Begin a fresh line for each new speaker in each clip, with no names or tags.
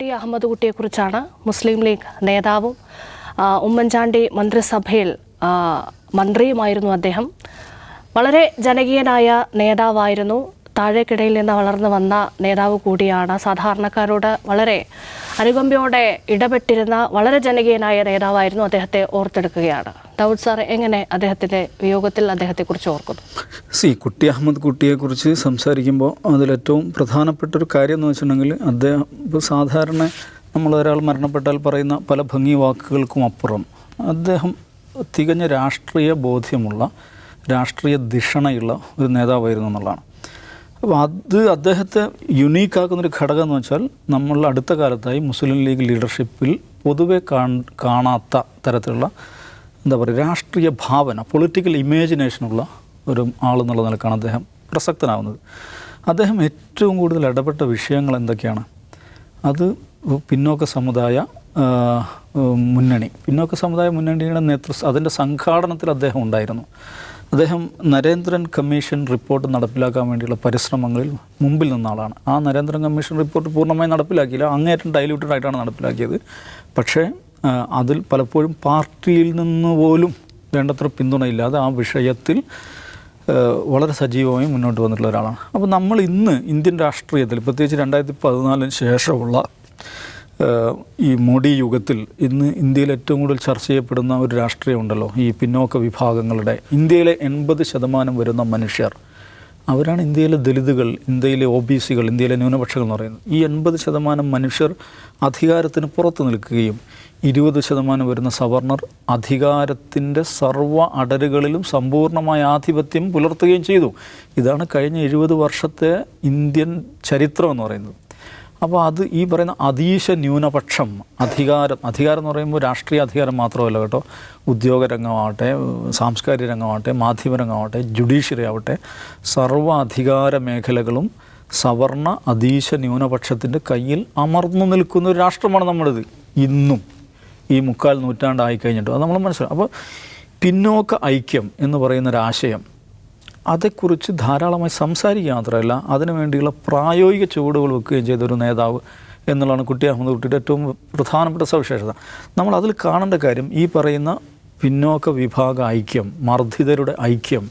കുട്ടി അഹമ്മദ് കുട്ടിയെക്കുറിച്ചാണ് മുസ്ലിം ലീഗ് നേതാവും ഉമ്മൻചാണ്ടി മന്ത്രിസഭയിൽ മന്ത്രിയുമായിരുന്നു അദ്ദേഹം. വളരെ ജനകീയനായ നേതാവായിരുന്നു. താഴേക്കിടയിൽ നിന്ന് വളർന്നു വന്ന നേതാവ് കൂടിയാണ്. സാധാരണക്കാരോട് വളരെ അനുകമ്പയോടെ ഇടപെട്ടിരുന്ന വളരെ ജനകീയനായ നേതാവായിരുന്നു അദ്ദേഹത്തെ ഓർത്തെടുക്കുകയാണ്. ദൗദ് സാർ എങ്ങനെ അദ്ദേഹത്തിന്റെ വിയോഗത്തിൽ അദ്ദേഹത്തെക്കുറിച്ച് ഓർക്കുന്നു?
സി കുട്ടി അഹമ്മദ് കുട്ടിയെക്കുറിച്ച് സംസാരിക്കുമ്പോൾ അതിലേറ്റവും പ്രധാനപ്പെട്ട ഒരു കാര്യം എന്ന് വെച്ചിട്ടുണ്ടെങ്കിൽ അദ്ദേഹം സാധാരണ നമ്മൾ ഒരാൾ മരണപ്പെട്ടാൽ പറയുന്ന പല ഭംഗി വാക്കുകൾക്കും അപ്പുറം. അദ്ദേഹം തികഞ്ഞ രാഷ്ട്രീയ ബോധ്യമുള്ള രാഷ്ട്രീയ ദിഷണയുള്ള ഒരു നേതാവായിരുന്നു എന്നുള്ളതാണ്. അപ്പോൾ അത് അദ്ദേഹത്തെ യുണീക്കാക്കുന്നൊരു ഘടകം എന്ന് വെച്ചാൽ നമ്മൾ അടുത്ത കാലത്തായി മുസ്ലിം ലീഗ് ലീഡർഷിപ്പിൽ പൊതുവെ കാണാത്ത തരത്തിലുള്ള എന്താ പറയുക രാഷ്ട്രീയ ഭാവന പൊളിറ്റിക്കൽ ഇമേജിനേഷനുള്ള ഒരു ആളെന്നുള്ള നിലക്കാണ് അദ്ദേഹം പ്രസക്തനാവുന്നത്. അദ്ദേഹം ഏറ്റവും കൂടുതൽ ഇടപെട്ട വിഷയങ്ങൾ എന്തൊക്കെയാണ്? അത് പിന്നോക്ക സമുദായ മുന്നണി. പിന്നോക്ക സമുദായ മുന്നണിയുടെ നേതൃ അതിന്റെ സംഘാടനത്തിൽ അദ്ദേഹം ഉണ്ടായിരുന്നു. അദ്ദേഹം നരേന്ദ്രൻ കമ്മീഷൻ റിപ്പോർട്ട് നടപ്പിലാക്കാൻ വേണ്ടിയുള്ള പരിശ്രമങ്ങളിൽ മുമ്പിൽ നിന്ന ആളാണ്. ആ നരേന്ദ്രൻ കമ്മീഷൻ റിപ്പോർട്ട് പൂർണമായി നടപ്പിലാക്കിയില്ല. അങ്ങേറ്റം ഡൈലൂട്ടഡ് ആയിട്ടാണ് നടപ്പിലാക്കിയത്. പക്ഷേ അതിൽ പലപ്പോഴും പാർട്ടിയിൽ നിന്ന് പോലും വേണ്ടത്ര പിന്തുണയില്ലാതെ ആ വിഷയത്തിൽ വളരെ സജീവമായി മുന്നോട്ട് വന്നിട്ടുള്ള ഒരാളാണ്. അപ്പോൾ നമ്മൾ ഇന്ന് ഇന്ത്യൻ രാഷ്ട്രീയത്തിൽ പ്രത്യേകിച്ച് രണ്ടായിരത്തി പതിനാലിന് ശേഷമുള്ള ഈ മോഡി യുഗത്തിൽ ഇന്ന് ഇന്ത്യയിൽ ഏറ്റവും കൂടുതൽ ചർച്ച ചെയ്യപ്പെടുന്ന ഒരു രാഷ്ട്രീയമുണ്ടല്ലോ ഈ പിന്നോക്ക വിഭാഗങ്ങളുടെ ഇന്ത്യയിലെ എൺപത് ശതമാനം വരുന്ന മനുഷ്യർ. അവരാണ് ഇന്ത്യയിലെ ദലിതുകൾ ഇന്ത്യയിലെ ഒ ബി സികൾ ഇന്ത്യയിലെ ന്യൂനപക്ഷങ്ങൾ എന്ന് പറയുന്നത്. ഈ എൺപത് ശതമാനം മനുഷ്യർ അധികാരത്തിന് പുറത്ത് നിൽക്കുകയും ഇരുപത് ശതമാനം വരുന്ന സവർണർ അധികാരത്തിന്റെ സർവ അടരുകളിലും സമ്പൂർണമായ ആധിപത്യം പുലർത്തുകയും ചെയ്തു. ഇതാണ് കഴിഞ്ഞ എഴുപത് വർഷത്തെ ഇന്ത്യൻ ചരിത്രം എന്ന് പറയുന്നത്. അപ്പോൾ അത് ഈ പറയുന്ന അതീശ ന്യൂനപക്ഷം അധികാരം അധികാരം എന്ന് പറയുമ്പോൾ രാഷ്ട്രീയ അധികാരം മാത്രമല്ല കേട്ടോ. ഉദ്യോഗ രംഗമാവട്ടെ സാംസ്കാരിക രംഗമാവട്ടെ മാധ്യമ രംഗമാവട്ടെ ജുഡീഷ്യറി ആവട്ടെ സർവ അധികാര മേഖലകളും സവർണ അതീശ ന്യൂനപക്ഷത്തിന്റെ കയ്യിൽ അമർന്നു നിൽക്കുന്ന ഒരു രാഷ്ട്രമാണ് നമ്മളിത് ഇന്നും. ഈ മുക്കാൽ നൂറ്റാണ്ടായി കഴിഞ്ഞിട്ട് അത് നമ്മൾ മനസ്സിലാക്കും അപ്പോൾ പിന്നോക്ക ഐക്യം എന്ന് പറയുന്ന ഒരു ആശയം അതേക്കുറിച്ച് ധാരാളമായി സംസാരിക്കുക മാത്രമല്ല അതിനുവേണ്ടിയുള്ള പ്രായോഗിക ചുവടുകൾ വെക്കുകയും ചെയ്ത ഒരു നേതാവ് എന്നുള്ളതാണ് കുട്ടി അഹമ്മദ് കുട്ടിയുടെ ഏറ്റവും പ്രധാനപ്പെട്ട സവിശേഷത. നമ്മൾ അതിൽ കാണേണ്ട കാര്യം ഈ പറയുന്ന പിന്നോക്ക വിഭാഗ ഐക്യം മർദ്ദിതരുടെ ഐക്യം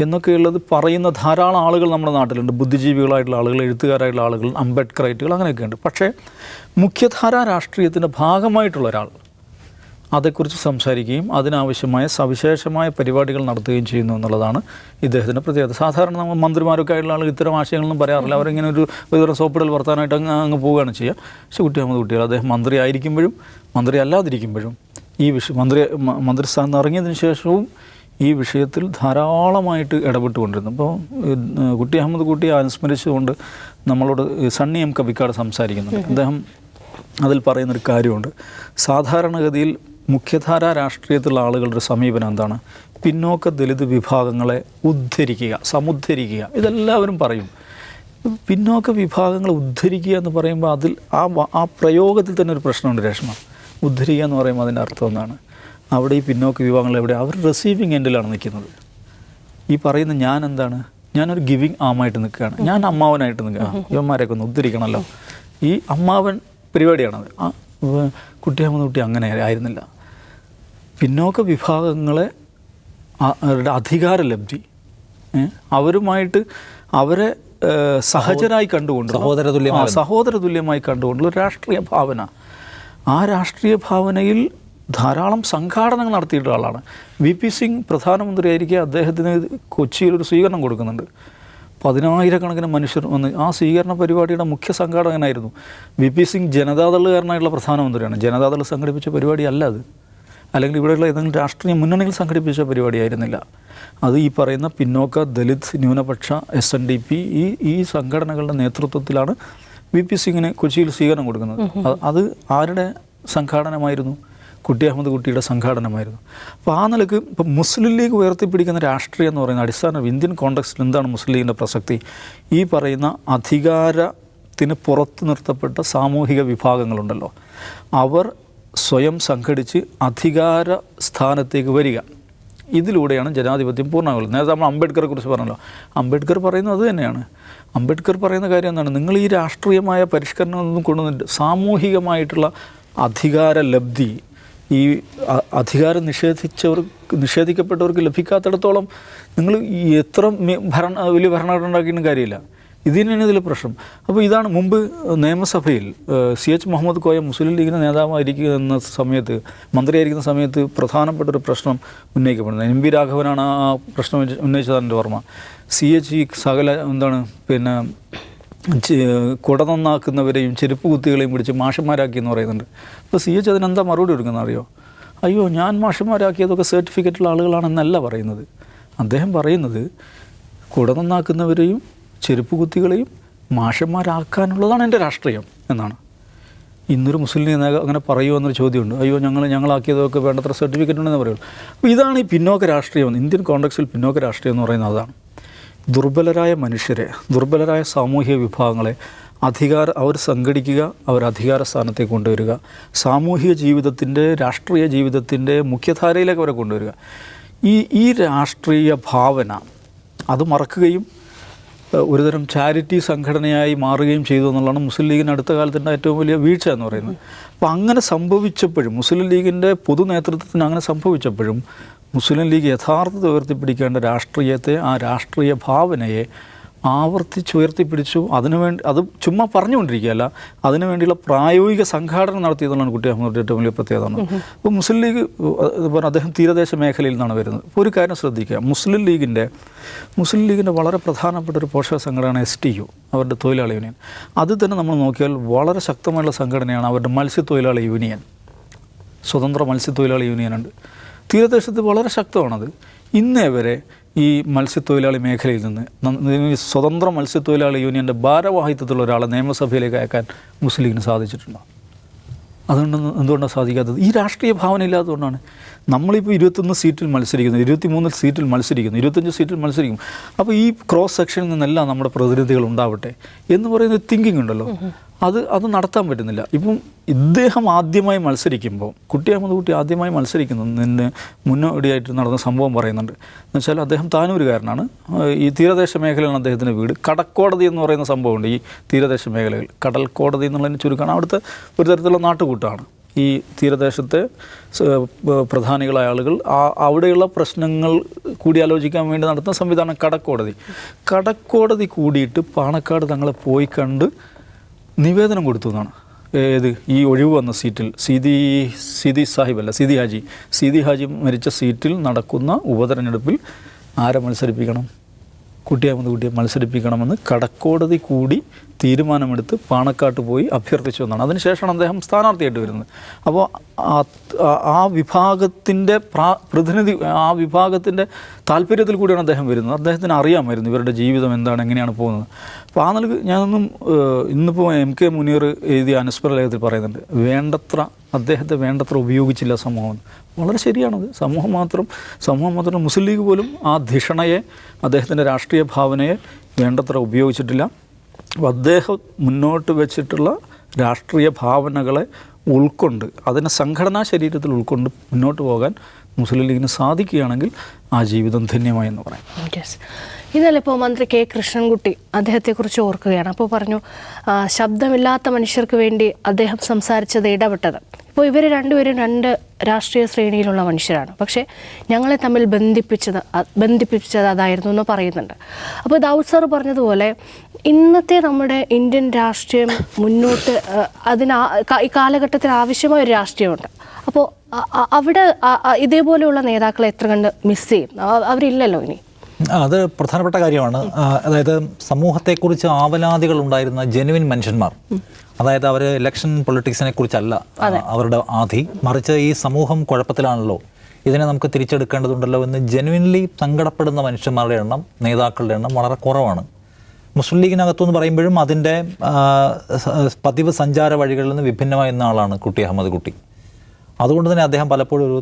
എന്നൊക്കെയുള്ളത് പറയുന്ന ധാരാളം ആളുകൾ നമ്മുടെ നാട്ടിലുണ്ട്. ബുദ്ധിജീവികളായിട്ടുള്ള ആളുകൾ എഴുത്തുകാരായിട്ടുള്ള ആളുകൾ അംബേദ്കറൈറ്റുകൾ അങ്ങനെയൊക്കെ ഉണ്ട് പക്ഷേ മുഖ്യധാരാ രാഷ്ട്രീയത്തിന്റെ ഭാഗമായിട്ടുള്ള ഒരാൾ അതേക്കുറിച്ച് സംസാരിക്കുകയും അതിനാവശ്യമായ സവിശേഷമായ പരിപാടികൾ നടത്തുകയും ചെയ്യുന്നു എന്നുള്ളതാണ് ഇദ്ദേഹത്തിന്റെ പ്രത്യേകത. സാധാരണ നമ്മൾ മന്ത്രിമാരൊക്കെ ആയിട്ടുള്ള ആളുകൾ ഇത്തരം ആശയങ്ങളൊന്നും പറയാറില്ല. അവരിങ്ങനെ ഒരു ഒരു സോപ്പിടൽ വർത്താനായിട്ട് അങ്ങ് അങ്ങ് പോവുകയാണ് ചെയ്യുക. പക്ഷേ കുട്ടി അഹമ്മദ് കുട്ടികൾ അദ്ദേഹം മന്ത്രി ആയിരിക്കുമ്പോഴും മന്ത്രി അല്ലാതിരിക്കുമ്പോഴും ഈ വിഷയം മന്ത്രി മന്ത്രിസ്ഥാനത്ത് ഇറങ്ങിയതിന് ശേഷവും ഈ വിഷയത്തിൽ ധാരാളമായിട്ട് ഇടപെട്ടുകൊണ്ടിരുന്നു. അപ്പോൾ കുട്ടി അഹമ്മദ് കുട്ടിയെ അനുസ്മരിച്ചുകൊണ്ട് നമ്മളോട് സണ്ണി എം കവിക്കാട് സംസാരിക്കുന്നുണ്ട്. അദ്ദേഹം അതിൽ പറയുന്നൊരു കാര്യമുണ്ട്. സാധാരണഗതിയിൽ മുഖ്യധാരാ രാഷ്ട്രീയത്തിലുള്ള ആളുകളുടെ സമീപനം എന്താണ്? പിന്നോക്ക ദലിത് വിഭാഗങ്ങളെ ഉദ്ധരിക്കുക സമുദ്ധരിക്കുക ഇതെല്ലാവരും പറയും. പിന്നോക്ക വിഭാഗങ്ങളെ ഉദ്ധരിക്കുക എന്ന് പറയുമ്പോൾ അതിൽ ആ ആ പ്രയോഗത്തിൽ തന്നെ ഒരു പ്രശ്നമുണ്ട് രേഷ്മ. ഉദ്ധരിക്കുക എന്ന് പറയുമ്പോൾ അതിന്റെ അർത്ഥം എന്താണ്? അവിടെ ഈ പിന്നോക്ക വിഭാഗങ്ങൾ എവിടെ? അവർ റിസീവിങ് എൻഡിലാണ് നിൽക്കുന്നത്. ഈ പറയുന്ന ഞാൻ എന്താണ്? ഞാനൊരു ഗിവിങ് ആമായിട്ട് നിൽക്കുകയാണ്. ഞാൻ അമ്മാവനായിട്ട് നിൽക്കുകയാണ്. ഇവന്മാരെയൊക്കെ ഒന്ന് ഉദ്ധരിക്കണമല്ലോ. ഈ അമ്മാവൻ പരിപാടിയാണത് ആ കുട്ടിയമ്മ കുട്ടി അങ്ങനെ ആയിരുന്നില്ല. പിന്നോക്ക വിഭാഗങ്ങളെ അവരുടെ അധികാരലബ്ധി ലബ്ധി അവരുമായിട്ട് അവരെ സഹജരായി കണ്ടുകൊണ്ട്
സഹോദര
സഹോദര തുല്യമായി കണ്ടുകൊണ്ടുള്ള രാഷ്ട്രീയ ഭാവന. ആ രാഷ്ട്രീയ ഭാവനയിൽ ധാരാളം സംഘാടനങ്ങൾ നടത്തിയിട്ടുള്ള ആളാണ്. വി. പി. സിംഗ് പ്രധാനമന്ത്രിയായിരിക്കെ അദ്ദേഹത്തിന് കൊച്ചിയിൽ ഒരു സ്വീകരണം കൊടുക്കുന്നുണ്ട്. പതിനായിരക്കണക്കിന് മനുഷ്യർ വന്ന് ആ സ്വീകരണ പരിപാടിയുടെ മുഖ്യ സംഘാടകനായിരുന്നു. വി. പി. സിംഗ് ജനതാദളുകാരനായിട്ടുള്ള പ്രധാനമന്ത്രിയാണ്. ജനതാദൾ സംഘടിപ്പിച്ച പരിപാടിയല്ല അത്. അല്ലെങ്കിൽ ഇവിടെയുള്ള ഏതെങ്കിലും രാഷ്ട്രീയ മുന്നണികൾ സംഘടിപ്പിച്ച പരിപാടിയായിരുന്നില്ല. അത് ഈ പറയുന്ന പിന്നോക്ക ദലിത് ന്യൂനപക്ഷ എസ് എൻ ഡി പി ഈ ഈ സംഘടനകളുടെ നേതൃത്വത്തിലാണ് വി പി സിംഗിന് കൊച്ചിയിൽ സ്വീകരണം കൊടുക്കുന്നത്. അത് ആരുടെ സംഘാടനമായിരുന്നു? കുട്ടി അഹമ്മദ് കുട്ടിയുടെ സംഘാടനമായിരുന്നു. അപ്പോൾ ആ നിലയ്ക്ക് ഇപ്പം മുസ്ലിം ലീഗ് ഉയർത്തിപ്പിടിക്കുന്ന രാഷ്ട്രീയം എന്ന് പറയുന്ന അടിസ്ഥാന ഇന്ത്യൻ കോണ്ടക്സ്റ്റിൽ എന്താണ് മുസ്ലിം ലീഗിന്റെ പ്രസക്തി? ഈ പറയുന്ന അധികാരത്തിന് പുറത്തു നിർത്തപ്പെട്ട സാമൂഹിക വിഭാഗങ്ങളുണ്ടല്ലോ. അവർ സ്വയം സംഘടിച്ച് അധികാര സ്ഥാനത്തേക്ക് വരിക. ഇതിലൂടെയാണ് ജനാധിപത്യം പൂർണമാകുന്നത്. നേരത്തെ നമ്മൾ അംബേദ്കറെ കുറിച്ച് പറഞ്ഞല്ലോ. അംബേദ്കർ പറയുന്നത് അത് തന്നെയാണ്. അംബേദ്കർ പറയുന്ന കാര്യം എന്താണ്? നിങ്ങൾ ഈ രാഷ്ട്രീയമായ പരിഷ്കരണമൊന്നും കൊണ്ടുവന്നിട്ട് സാമൂഹികമായിട്ടുള്ള അധികാര ലബ്ധി ഈ അധികാരം നിഷേധിച്ചവർക്ക് നിഷേധിക്കപ്പെട്ടവർക്ക് ലഭിക്കാത്തിടത്തോളം നിങ്ങൾ എത്ര ഭരണ വലിയ ഭരണഘടന ഉണ്ടാക്കിയിട്ടും കാര്യമില്ല. ഇത് ഇതിൽ പ്രശ്നം. അപ്പോൾ ഇതാണ് മുമ്പ് നിയമസഭയിൽ സി എച്ച് മുഹമ്മദ് കോയ മുസ്ലിം ലീഗിന്റെ നേതാവായിരിക്കുന്ന സമയത്ത് മന്ത്രിയായിരിക്കുന്ന സമയത്ത് പ്രധാനപ്പെട്ട ഒരു പ്രശ്നം ഉന്നയിക്കപ്പെടുന്നത്. എം വി രാഘവനാണ് ആ പ്രശ്നം ഉന്നയിച്ചതാണ് ഉന്നയിച്ചത് എന്റെ ഓർമ്മ. സി എച്ച് ഈ സകല എന്താണ് പിന്നെ കുട നന്നാക്കുന്നവരെയും ചെരുപ്പ് കുത്തികളെയും പിടിച്ച് മാഷന്മാരാക്കി എന്ന് പറയുന്നുണ്ട്. അപ്പോൾ സി എച്ച് അതിനെന്താ മറുപടി കൊടുക്കുന്നത് അറിയോ? അയ്യോ ഞാൻ മാഷന്മാരാക്കിയതൊക്കെ സർട്ടിഫിക്കറ്റുള്ള ആളുകളാണെന്നല്ല പറയുന്നത്. അദ്ദേഹം പറയുന്നത് കുട നന്നാക്കുന്നവരെയും ചെരുപ്പ് കുത്തികളെയും മാഷന്മാരാക്കാനുള്ളതാണ് എന്റെ രാഷ്ട്രീയം എന്നാണ്. ഇന്നൊരു മുസ്ലിം നേതാവ് അങ്ങനെ പറയുമോ എന്നൊരു ചോദ്യമുണ്ട്. അയ്യോ ഞങ്ങൾ ഞങ്ങളാക്കിയതൊക്കെ വേണ്ടത്ര സർട്ടിഫിക്കറ്റ് ഉണ്ടെന്ന് പറയുള്ളൂ. അപ്പോൾ ഇതാണ് ഈ പിന്നോക്ക രാഷ്ട്രീയം ഇന്ത്യൻ കോണ്ടക്സിൽ പിന്നോക്ക രാഷ്ട്രീയം എന്ന് പറയുന്നത് അതാണ്. ദുർബലരായ മനുഷ്യരെ ദുർബലരായ സാമൂഹിക വിഭാഗങ്ങളെ അധികാര അവർ സംഘടിക്കുക അവർ അധികാര സ്ഥാനത്തേക്ക് കൊണ്ടുവരിക. സാമൂഹിക ജീവിതത്തിന്റെ രാഷ്ട്രീയ ജീവിതത്തിന്റെ മുഖ്യധാരയിലേക്ക് അവരെ കൊണ്ടുവരിക. ഈ ഈ രാഷ്ട്രീയ ഭാവന അത് മറക്കുകയും ഒരുതരം ചാരിറ്റി സംഘടനയായി മാറുകയും ചെയ്തു എന്നുള്ളതാണ് മുസ്ലിം ലീഗിന് അടുത്ത കാലത്തിന്റെ ഏറ്റവും വലിയ വീഴ്ച എന്ന് പറയുന്നത്. അപ്പോൾ അങ്ങനെ സംഭവിച്ചപ്പോഴും മുസ്ലിം ലീഗിന്റെ പൊതു നേതൃത്വത്തിന് അങ്ങനെ സംഭവിച്ചപ്പോഴും മുസ്ലിം ലീഗ് യഥാർത്ഥത ഉയർത്തിപ്പിടിക്കേണ്ട രാഷ്ട്രീയത്തെ ആ രാഷ്ട്രീയ ഭാവനയെ ആവർത്തിച്ച് ഉയർത്തിപ്പിടിച്ചു അതിനുവേണ്ടി അത് ചുമ്മാ പറഞ്ഞുകൊണ്ടിരിക്കുകയല്ല. അതിനുവേണ്ടിയുള്ള പ്രായോഗിക സംഘാടനം നടത്തിയതെന്നാണ് കുട്ടി അഹമ്മദ് ഏറ്റവും വലിയ പ്രത്യേകത അപ്പോൾ മുസ്ലിം ലീഗ് അദ്ദേഹം തീരദേശ മേഖലയിൽ നിന്നാണ് വരുന്നത്. അപ്പോൾ ഒരു കാര്യം ശ്രദ്ധിക്കുക. മുസ്ലിം ലീഗിന്റെ മുസ്ലിം ലീഗിന്റെ വളരെ പ്രധാനപ്പെട്ട ഒരു പോഷക സംഘടനയാണ് എസ് ടി യു അവരുടെ തൊഴിലാളി യൂണിയൻ. അത് തന്നെ നമ്മൾ നോക്കിയാൽ വളരെ ശക്തമായുള്ള സംഘടനയാണ് അവരുടെ മത്സ്യത്തൊഴിലാളി യൂണിയൻ. സ്വതന്ത്ര മത്സ്യത്തൊഴിലാളി യൂണിയനുണ്ട് തീരദേശത്ത് വളരെ ശക്തമാണത്. ഇന്നേ വരെ ഈ മത്സ്യത്തൊഴിലാളി മേഖലയിൽ നിന്ന് സ്വതന്ത്ര മത്സ്യത്തൊഴിലാളി യൂണിയന്റെ ഭാരവാഹിത്വത്തിലുള്ള ഒരാളെ നിയമസഭയിലേക്ക് അയക്കാൻ മുസ്ലിം ലീഗിന് സാധിച്ചിട്ടുണ്ടോ? അതുകൊണ്ട് എന്തുകൊണ്ടാണ് സാധിക്കാത്തത്? ഈ രാഷ്ട്രീയ ഭാവന ഇല്ലാത്തതുകൊണ്ടാണ്. നമ്മളിപ്പോൾ ഇരുപത്തൊന്ന് സീറ്റിൽ മത്സരിക്കുന്നു ഇരുപത്തിമൂന്ന് സീറ്റിൽ മത്സരിക്കുന്നു ഇരുപത്തഞ്ച് സീറ്റിൽ മത്സരിക്കും. അപ്പോൾ ഈ ക്രോസ് സെക്ഷനിൽ നിന്നെല്ലാം നമ്മുടെ പ്രതിനിധികൾ ഉണ്ടാവട്ടെ എന്ന് പറയുന്ന തിങ്കിങ് ഉണ്ടല്ലോ. അത് അത് നടത്താൻ പറ്റുന്നില്ല. ഇപ്പം ഇദ്ദേഹം ആദ്യമായി മത്സരിക്കുമ്പോൾ കുട്ടി അഹമ്മദ് കുട്ടി ആദ്യമായി മത്സരിക്കുന്നതിന് മുന്നോടിയായിട്ട് നടന്ന സംഭവം പറയുന്നുണ്ട്. എന്നുവെച്ചാൽ അദ്ദേഹം താനൂരുകാരനാണ്. കാരനാണ് ഈ തീരദേശ മേഖലയാണ് അദ്ദേഹത്തിന്റെ വീട്. കടക്കോടതി എന്ന് പറയുന്ന സംഭവമുണ്ട് ഈ തീരദേശ മേഖലകൾ കടൽ കോടതി എന്നുള്ളതിന് ചുരുക്കമാണ് അവിടുത്തെ ഒരു തരത്തിലുള്ള നാട്ടുകൂട്ടാണ്. ഈ തീരദേശത്തെ പ്രധാനികളായ ആളുകൾ ആ അവിടെയുള്ള പ്രശ്നങ്ങൾ കൂടിയാലോചിക്കാൻ വേണ്ടി നടത്തുന്ന സംവിധാനം കടക്കോടതി. കടക്കോടതി കൂടിയിട്ട് പാണക്കാട് തങ്ങളെ പോയി കണ്ട് നിവേദനം കൊടുത്തു എന്നാണ്. ഏത് ഈ ഒഴിവ് വന്ന സീറ്റിൽ സീതി സീതി അല്ല സീതി ഹാജി. സീതി ഹാജി മരിച്ച സീറ്റിൽ നടക്കുന്ന ഉപതെരഞ്ഞെടുപ്പിൽ ആരെ മത്സരിപ്പിക്കണം? കുട്ടിയാമത് കുട്ടിയെ മത്സരിപ്പിക്കണമെന്ന് കടക്കോടതി കൂടി തീരുമാനമെടുത്ത് പാണക്കാട്ട് പോയി അഭ്യർത്ഥിച്ചു എന്നാണ്. അതിനുശേഷമാണ് അദ്ദേഹം സ്ഥാനാർത്ഥിയായിട്ട് വരുന്നത്. അപ്പോൾ ആ വിഭാഗത്തിന്റെ പ്രാ പ്രതിനിധി ആ വിഭാഗത്തിന്റെ താല്പര്യത്തിൽ കൂടിയാണ് അദ്ദേഹം വരുന്നത്. അദ്ദേഹത്തിന് അറിയാമായിരുന്നു ഇവരുടെ ജീവിതം എന്താണ് എങ്ങനെയാണ് പോകുന്നത്. അപ്പോൾ ആ നിലയ്ക്ക് ഞാനൊന്നും ഇന്നിപ്പോൾ എം കെ മുനീർ എഴുതിയ അനുസ്മര ലേഖത്തിൽ പറയുന്നുണ്ട് വേണ്ടത്ര അദ്ദേഹത്തെ വേണ്ടത്ര ഉപയോഗിച്ചില്ല സമൂഹം. വളരെ ശരിയാണത്. സമൂഹം മാത്രം സമൂഹം മാത്രം മുസ്ലിം ലീഗ് പോലും ആ ധിഷണയെ അദ്ദേഹത്തിന്റെ രാഷ്ട്രീയ ഭാവനയെ വേണ്ടത്ര ഉപയോഗിച്ചിട്ടില്ല. അപ്പോൾ അദ്ദേഹം മുന്നോട്ട് വെച്ചിട്ടുള്ള രാഷ്ട്രീയ ഭാവനകളെ ഉൾക്കൊണ്ട് അതിനെ സംഘടനാ ശരീരത്തിൽ ഉൾക്കൊണ്ട് മുന്നോട്ട് പോകാൻ മുസ്ലിം ലീഗിന് സാധിക്കുകയാണെങ്കിൽ ആ ജീവിതം ധന്യമായി എന്ന് പറയാം.
ഇന്നലെ ഇപ്പോൾ മന്ത്രി കെ കൃഷ്ണൻകുട്ടി അദ്ദേഹത്തെക്കുറിച്ച് ഓർക്കുകയാണ്. അപ്പോൾ പറഞ്ഞു ശബ്ദമില്ലാത്ത മനുഷ്യർക്ക് വേണ്ടി അദ്ദേഹം സംസാരിച്ചത് ഇടപെട്ടത്. ഇപ്പോൾ ഇവർ രണ്ടുപേരും രണ്ട് രാഷ്ട്രീയ ശ്രേണിയിലുള്ള മനുഷ്യരാണ്. പക്ഷേ ഞങ്ങളെ തമ്മിൽ ബന്ധിപ്പിച്ചത് ബന്ധിപ്പിച്ചത് അതായിരുന്നു എന്ന് പറയുന്നുണ്ട്. അപ്പോൾ ദൗസർ സാർ പറഞ്ഞതുപോലെ ഇന്നത്തെ നമ്മുടെ ഇന്ത്യൻ രാഷ്ട്രീയം മുന്നോട്ട് അതിനാ ഈ കാലഘട്ടത്തിൽ ആവശ്യമായ ഒരു രാഷ്ട്രീയമുണ്ട്. അപ്പോൾ അവിടെ ഇതേപോലെയുള്ള നേതാക്കളെ എത്ര കണ്ട് മിസ് ചെയ്യും? അവരില്ലല്ലോ ഇനി.
അത് പ്രധാനപ്പെട്ട കാര്യമാണ്. അതായത് സമൂഹത്തെക്കുറിച്ച് ആവലാതികൾ ഉണ്ടായിരുന്ന ജെനുവിൻ മനുഷ്യന്മാർ. അതായത് അവർ ഇലക്ഷൻ പൊളിറ്റിക്സിനെ കുറിച്ചല്ല അവരുടെ ആധി. മറിച്ച് ഈ സമൂഹം കുഴപ്പത്തിലാണല്ലോ. ഇതിനെ നമുക്ക് തിരിച്ചെടുക്കേണ്ടതുണ്ടല്ലോ എന്ന് ജെനുവിൻലി സങ്കടപ്പെടുന്ന മനുഷ്യന്മാരുടെ എണ്ണം നേതാക്കളുടെ എണ്ണം വളരെ കുറവാണ്. മുസ്ലിം ലീഗിനകത്തു എന്ന് പറയുമ്പോഴും അതിന്റെ പതിവ് സഞ്ചാര വഴികളിൽ നിന്ന് വിഭിന്നമായ ആളാണ് കുട്ടി അഹമ്മദ് കുട്ടി. അതുകൊണ്ട് തന്നെ അദ്ദേഹം പലപ്പോഴും ഒരു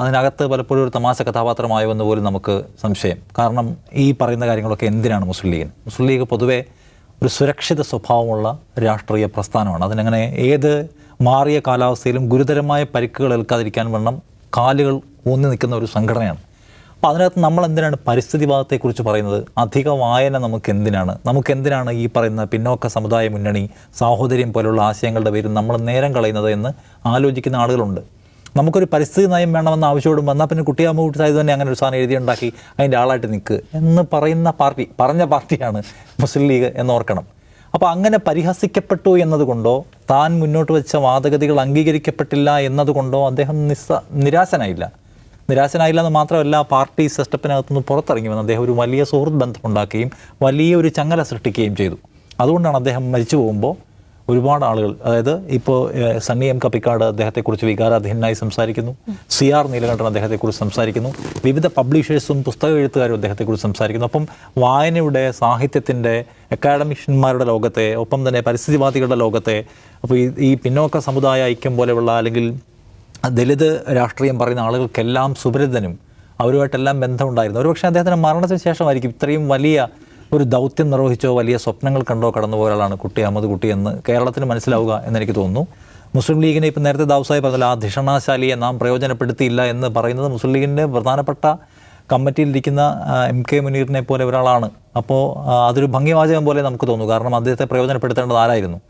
അതിനകത്ത് പലപ്പോഴും ഒരു തമാശ കഥാപാത്രമായോ എന്ന് പോലും നമുക്ക് സംശയം. കാരണം ഈ പറയുന്ന കാര്യങ്ങളൊക്കെ എന്തിനാണ് മുസ്ലിം ലീഗിന്? മുസ്ലിം ലീഗ് പൊതുവേ ഒരു സുരക്ഷിത സ്വഭാവമുള്ള രാഷ്ട്രീയ പ്രസ്ഥാനമാണ്. അതിനങ്ങനെ ഏത് മാറിയ കാലാവസ്ഥയിലും ഗുരുതരമായ പരിക്കുകൾ ഏൽക്കാതിരിക്കാൻ വണ്ണം കാലുകൾ ഊന്നി നിൽക്കുന്ന ഒരു സംഘടനയാണ്. അപ്പോൾ അതിനകത്ത് നമ്മൾ എന്തിനാണ് പരിസ്ഥിതി വാദത്തെക്കുറിച്ച് പറയുന്നത്? അധിക വായന നമുക്ക് എന്തിനാണ് നമുക്ക് എന്തിനാണ് ഈ പറയുന്ന പിന്നോക്ക സമുദായ മുന്നണി സാഹോദര്യം പോലുള്ള ആശയങ്ങളുടെ പേരിൽ നമ്മൾ നേരം കളയുന്നത് എന്ന് ആലോചിക്കുന്ന ആളുകളുണ്ട്. നമുക്കൊരു പരിസ്ഥിതി നയം വേണമെന്ന് ആവശ്യപ്പെടും വന്നാൽ പിന്നെ കുട്ടിയാമ്മ കുട്ടി സാഹിബ് തന്നെ അങ്ങനെ ഒരു സാധനം എഴുതിയുണ്ടാക്കി അതിന്റെ ആളായിട്ട് നിൽക്ക് എന്ന് പറയുന്ന പാർട്ടി പറഞ്ഞ പാർട്ടിയാണ് മുസ്ലിം ലീഗ് എന്നോർക്കണം. അപ്പോൾ അങ്ങനെ പരിഹസിക്കപ്പെട്ടു എന്നതുകൊണ്ടോ താൻ മുന്നോട്ട് വെച്ച വാദഗതികൾ അംഗീകരിക്കപ്പെട്ടില്ല എന്നതുകൊണ്ടോ അദ്ദേഹം നിസ്സ നിരാശനായില്ല. നിരാശനായില്ല എന്ന് മാത്രമല്ല പാർട്ടി സിസ്റ്റപ്പിനകത്തുനിന്ന് പുറത്തിറങ്ങി വന്ന് അദ്ദേഹം ഒരു വലിയ സുഹൃത്ത് ബന്ധമുണ്ടാക്കുകയും വലിയൊരു ചങ്ങല സൃഷ്ടിക്കുകയും ചെയ്തു. അതുകൊണ്ടാണ് അദ്ദേഹം മരിച്ചു പോകുമ്പോൾ ഒരുപാട് ആളുകൾ അതായത് ഇപ്പോൾ സണ്ണി എം കപ്പിക്കാട് അദ്ദേഹത്തെക്കുറിച്ച് വികാരാധീനായി സംസാരിക്കുന്നു. സി ആർ നീലകണ്ഠൻ അദ്ദേഹത്തെക്കുറിച്ച് സംസാരിക്കുന്നു. വിവിധ പബ്ലിഷേഴ്സും പുസ്തക എഴുത്തുകാരും അദ്ദേഹത്തെക്കുറിച്ച് സംസാരിക്കുന്നു. അപ്പം വായനയുടെ സാഹിത്യത്തിന്റെ അക്കാഡമിഷ്യന്മാരുടെ ലോകത്തെ ഒപ്പം തന്നെ പരിസ്ഥിതിവാദികളുടെ ലോകത്തെ അപ്പോൾ ഈ പിന്നോക്ക സമുദായ ഐക്യം പോലെയുള്ള അല്ലെങ്കിൽ ദലിത് രാഷ്ട്രീയം പറയുന്ന ആളുകൾക്കെല്ലാം സുപരിതനും അവരുമായിട്ടെല്ലാം ബന്ധമുണ്ടായിരുന്നു. ഒരുപക്ഷെ അദ്ദേഹത്തിന്റെ മരണത്തിന് ശേഷമായിരിക്കും ഇത്രയും വലിയ ഒരു ദൗത്യം നിർവഹിച്ചോ വലിയ സ്വപ്നങ്ങൾ കണ്ടോ കടന്നുപോയ ഒരാളാണ് കുട്ടി അഹമ്മദ് കുട്ടി എന്ന് കേരളത്തിന് മനസ്സിലാവുക എന്നെനിക്ക് തോന്നുന്നു. മുസ്ലിം ലീഗിനെ ഇപ്പം നേരത്തെ ദാവസായി പറഞ്ഞാൽ ആ ധിഷണാശാലിയെ നാം പ്രയോജനപ്പെടുത്തിയില്ല എന്ന് പറയുന്നത് മുസ്ലിം ലീഗിന്റെ പ്രധാനപ്പെട്ട കമ്മിറ്റിയിലിരിക്കുന്ന എം കെ മുനീറിനെ പോലെ ഒരാളാണ്. അപ്പോൾ അതൊരു ഭംഗിവാചകം പോലെ നമുക്ക് തോന്നുന്നു. കാരണം അദ്ദേഹത്തെ പ്രയോജനപ്പെടുത്തേണ്ടത് ആരായിരുന്നു?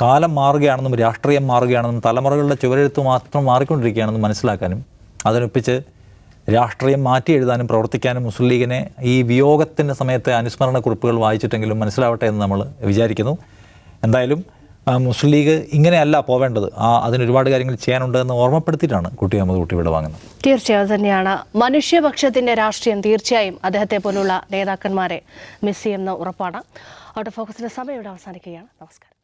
കാലം മാറുകയാണെന്നും രാഷ്ട്രീയം മാറുകയാണെന്നും തലമുറകളുടെ ചുവരെഴുത്ത് മാത്രം മാറിക്കൊണ്ടിരിക്കുകയാണെന്നും മനസ്സിലാക്കാനും അതിനൊപ്പിച്ച് രാഷ്ട്രീയം മാറ്റി എഴുതാനും പ്രവർത്തിക്കാനും മുസ്ലിം ലീഗിനെ ഈ വിയോഗത്തിന്റെ സമയത്തെ അനുസ്മരണ കുറിപ്പുകൾ വായിച്ചിട്ടെങ്കിലും മനസ്സിലാവട്ടെ എന്ന് നമ്മൾ വിചാരിക്കുന്നു. എന്തായാലും മുസ്ലിം ലീഗ് ഇങ്ങനെയല്ല പോവേണ്ടത്. ആ അതിന് ഒരുപാട് കാര്യങ്ങൾ ചെയ്യാനുണ്ട് എന്ന് ഓർമ്മപ്പെടുത്തിയിട്ടാണ് കുട്ടി അഹമ്മദ് കുട്ടി ഇവിടെ വാങ്ങുന്നത്.
തീർച്ചയായും തന്നെയാണ്. മനുഷ്യപക്ഷത്തിന്റെ രാഷ്ട്രീയം തീർച്ചയായും അദ്ദേഹത്തെ പോലുള്ള നേതാക്കന്മാരെ മിസ് ചെയ്യുന്ന ഉറപ്പാണ്. ഔട്ട് ഓഫ് ഫോക്കസിന്റെ സമയം ഇവിടെ അവസാനിക്കുകയാണ്. നമസ്കാരം.